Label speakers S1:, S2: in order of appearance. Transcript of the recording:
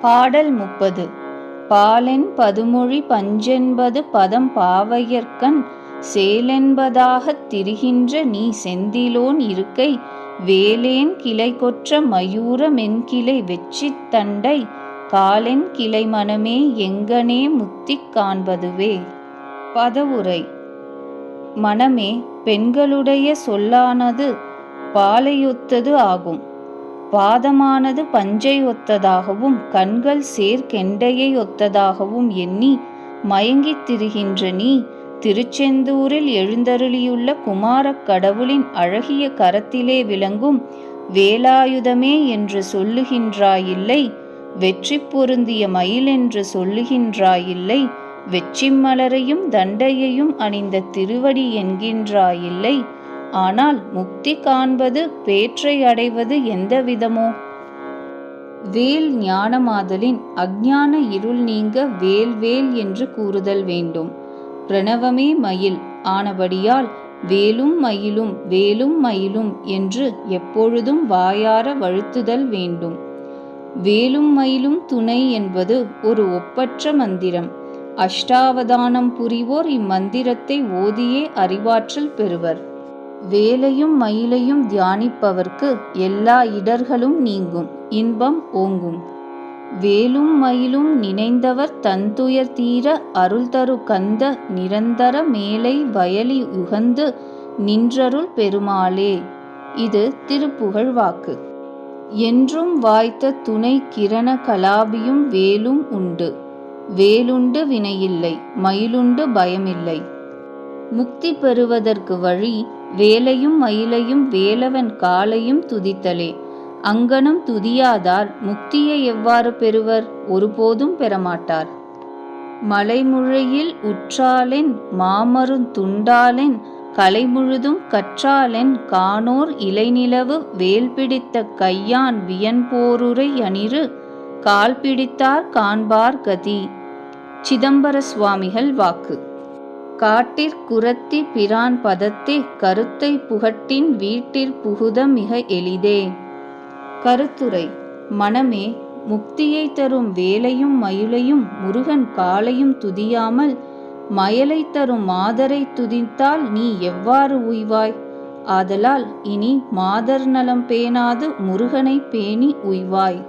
S1: பாடல் முப்பது. பாலென் பதுமொழி பஞ்சென்பது பதம் பாவையர்க்கண் சேலென்பதாகத் திரிகின்ற நீ செந்திலோன் இருக்கை வேலேன் கிளைகொற்ற மயூர மென்கிளை வெச்சித் தண்டை காலென் கிளை மனமே எங்கனே முத்திக் காண்பதுவே. பதவுரை. மனமே பெண்களுடைய சொல்லானது பாலையொத்தது ஆகும். பாதமானது பஞ்சை ஒத்ததாகவும் கண்கள் சேர்க்கெண்டையை ஒத்ததாகவும் எண்ணி மயங்கித் திரிகின்ற நீ திருச்செந்தூரில் எழுந்தருளியுள்ள குமாரக் கடவுளின் அழகிய கரத்திலே விளங்கும் வேலாயுதமே என்று சொல்லுகின்றாயில்லை வெற்றி பொருந்திய மயில் என்று சொல்லுகின்றாயில்லை வெற்றிமலரையும் தண்டையையும் அணிந்த திருவடி என்கின்றாயில்லை ஆனால் முக்தி காண்பது பேற்றை அடைவது எந்த விதமோ? வேல் ஞானமாதலின் அஜ்ஞான இருள் நீங்க வேல் வேல் என்று கூறுதல் வேண்டும். பிரணவமே மயில் ஆனபடியால் வேலும் மயிலும் வேலும் மயிலும் என்று எப்பொழுதும் வாயார வழுத்துதல் வேண்டும். வேலும் மயிலும் துணை என்பது ஒரு ஒப்பற்ற மந்திரம். அஷ்டாவதானம் புரிவோர் இம்மந்திரத்தை ஓதியே அறிவாற்றல் பெறுவர். வேலையும் மயிலையும் தியானிப்பவர்க்கு எல்லா இடர்களும் நீங்கும் இன்பம் ஓங்கும். வேலும் மயிலும் நினைந்தவர் தன்துயர் தீர அருள் தரு கந்த நிரந்தர மேலை வயலி உகந்து நின்றருள் பெருமாளே. இது திருப்புகழ் வாக்கு. என்றும் வாய்த்த துணை கிரண கலாபியும் வேலும் உண்டு. வேலுண்டு வினையில்லை மயிலுண்டு பயமில்லை. முக்தி பெறுவதற்கு வழி வேலையும் மயிலையும் வேலவன் காலையும் துதித்தலே. அங்கனம் துதியாதார் முக்தியை எவ்வாறு பெறுவர்? ஒருபோதும் பெறமாட்டார். மலைமுழையில் உற்றாலென் மாமருந் துண்டாலென் கலைமுழுதும் கற்றாலென் காணோர் இலைநிலவு வேல் பிடித்த கையான் வியன்போருரை அணிறு கால் பிடித்தார் காண்பார் கதி. சிதம்பர சுவாமிகள் வாக்கு. காட்டிற் குரத்தி பிரான் பதத்தே கருத்தை புகட்டின் வீட்டிற் புகுத மிக எளிதே. கருத்துரை மனமே முக்தியை தரும் வேலையும் மயிலையும் முருகன் காலையும் துதியாமல் மயலை தரும் மாதரை துதித்தால் நீ எவ்வாறு உய்வாய்? ஆதலால் இனி மாதர் நலம் பேணாது முருகனை பேணி உய்வாய்.